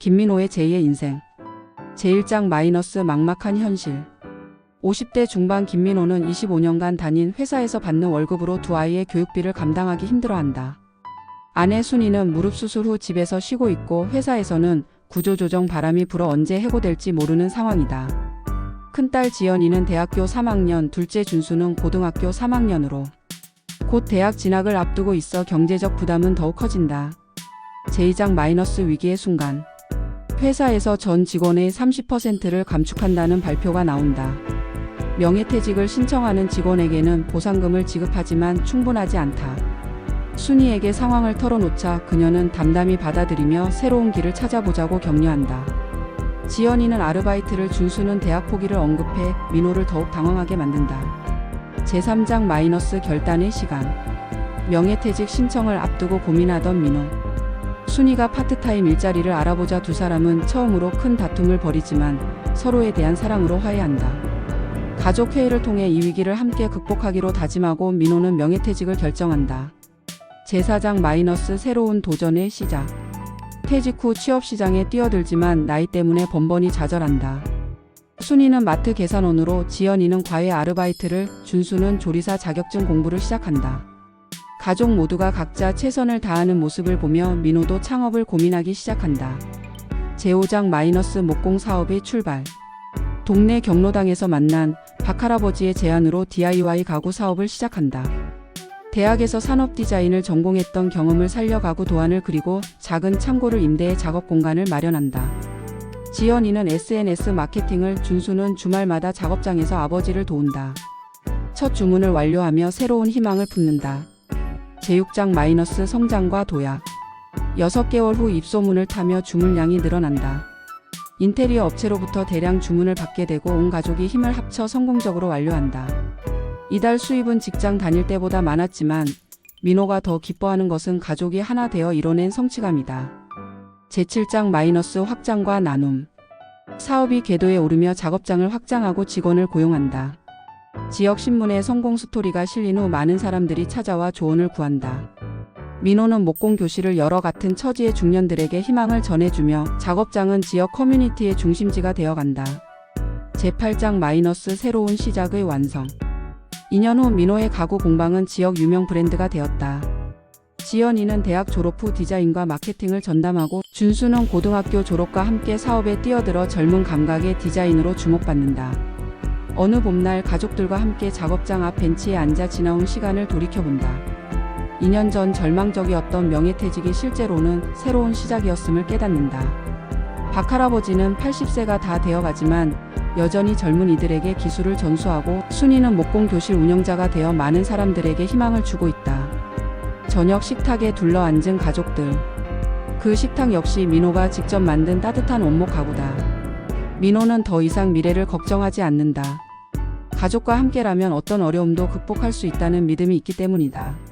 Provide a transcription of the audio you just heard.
김민호의 제2의 인생. 제1장 마이너스 막막한 현실. 50대 중반 김민호는 25년간 다닌 회사에서 받는 월급으로 두 아이의 교육비를 감당하기 힘들어한다. 아내 순이는 무릎 수술 후 집에서 쉬고 있고 회사에서는 구조조정 바람이 불어 언제 해고될지 모르는 상황이다. 큰딸 지연이는 대학교 3학년, 둘째 준수는 고등학교 3학년으로 곧 대학 진학을 앞두고 있어 경제적 부담은 더욱 커진다. 제2장 마이너스 위기의 순간. 회사에서 전 직원의 30%를 감축한다는 발표가 나온다. 명예퇴직을 신청하는 직원에게는 보상금을 지급하지만 충분하지 않다. 순이에게 상황을 털어놓자 그녀는 담담히 받아들이며 새로운 길을 찾아보자고 격려한다. 지연이는 아르바이트를 준수는 대학 포기를 언급해 민호를 더욱 당황하게 만든다. 제3장 마이너스 결단의 시간. 명예퇴직 신청을 앞두고 고민하던 민호. 순이가 파트타임 일자리를 알아보자 두 사람은 처음으로 큰 다툼을 벌이지만 서로에 대한 사랑으로 화해한다. 가족 회의를 통해 이 위기를 함께 극복하기로 다짐하고 민호는 명예퇴직을 결정한다. 제4장 마이너스 새로운 도전의 시작. 퇴직 후 취업 시장에 뛰어들지만 나이 때문에 번번이 좌절한다. 순이는 마트 계산원으로 지연이는 과외 아르바이트를 준수는 조리사 자격증 공부를 시작한다. 가족 모두가 각자 최선을 다하는 모습을 보며 민호도 창업을 고민하기 시작한다. 제5장 마이너스 목공 사업의 출발. 동네 경로당에서 만난 박할아버지의 제안으로 DIY 가구 사업을 시작한다. 대학에서 산업 디자인을 전공했던 경험을 살려 가구 도안을 그리고 작은 창고를 임대해 작업 공간을 마련한다. 지연이는 SNS 마케팅을 준수는 주말마다 작업장에서 아버지를 도운다. 첫 주문을 완료하며 새로운 희망을 품는다. 제6장 마이너스 성장과 도약. 6개월 후 입소문을 타며 주문량이 늘어난다. 인테리어 업체로부터 대량 주문을 받게 되고 온 가족이 힘을 합쳐 성공적으로 완료한다. 이달 수입은 직장 다닐 때보다 많았지만 민호가 더 기뻐하는 것은 가족이 하나 되어 이뤄낸 성취감이다. 제7장 마이너스 확장과 나눔. 사업이 궤도에 오르며 작업장을 확장하고 직원을 고용한다. 지역 신문에 성공 스토리가 실린 후 많은 사람들이 찾아와 조언을 구한다. 민호는 목공 교실을 열어 같은 처지의 중년들에게 희망을 전해주며 작업장은 지역 커뮤니티의 중심지가 되어간다. 제8장 마이너스 새로운 시작의 완성. 2년 후 민호의 가구 공방은 지역 유명 브랜드가 되었다. 지연이는 대학 졸업 후 디자인과 마케팅을 전담하고 준수는 고등학교 졸업과 함께 사업에 뛰어들어 젊은 감각의 디자인으로 주목받는다. 어느 봄날 가족들과 함께 작업장 앞 벤치에 앉아 지나온 시간을 돌이켜본다. 2년 전 절망적이었던 명예퇴직이 실제로는 새로운 시작이었음을 깨닫는다. 박할아버지는 80세가 다 되어가지만 여전히 젊은 이들에게 기술을 전수하고 순이는 목공 교실 운영자가 되어 많은 사람들에게 희망을 주고 있다. 저녁 식탁에 둘러앉은 가족들. 그 식탁 역시 민호가 직접 만든 따뜻한 원목 가구다. 민호는 더 이상 미래를 걱정하지 않는다. 가족과 함께라면 어떤 어려움도 극복할 수 있다는 믿음이 있기 때문이다.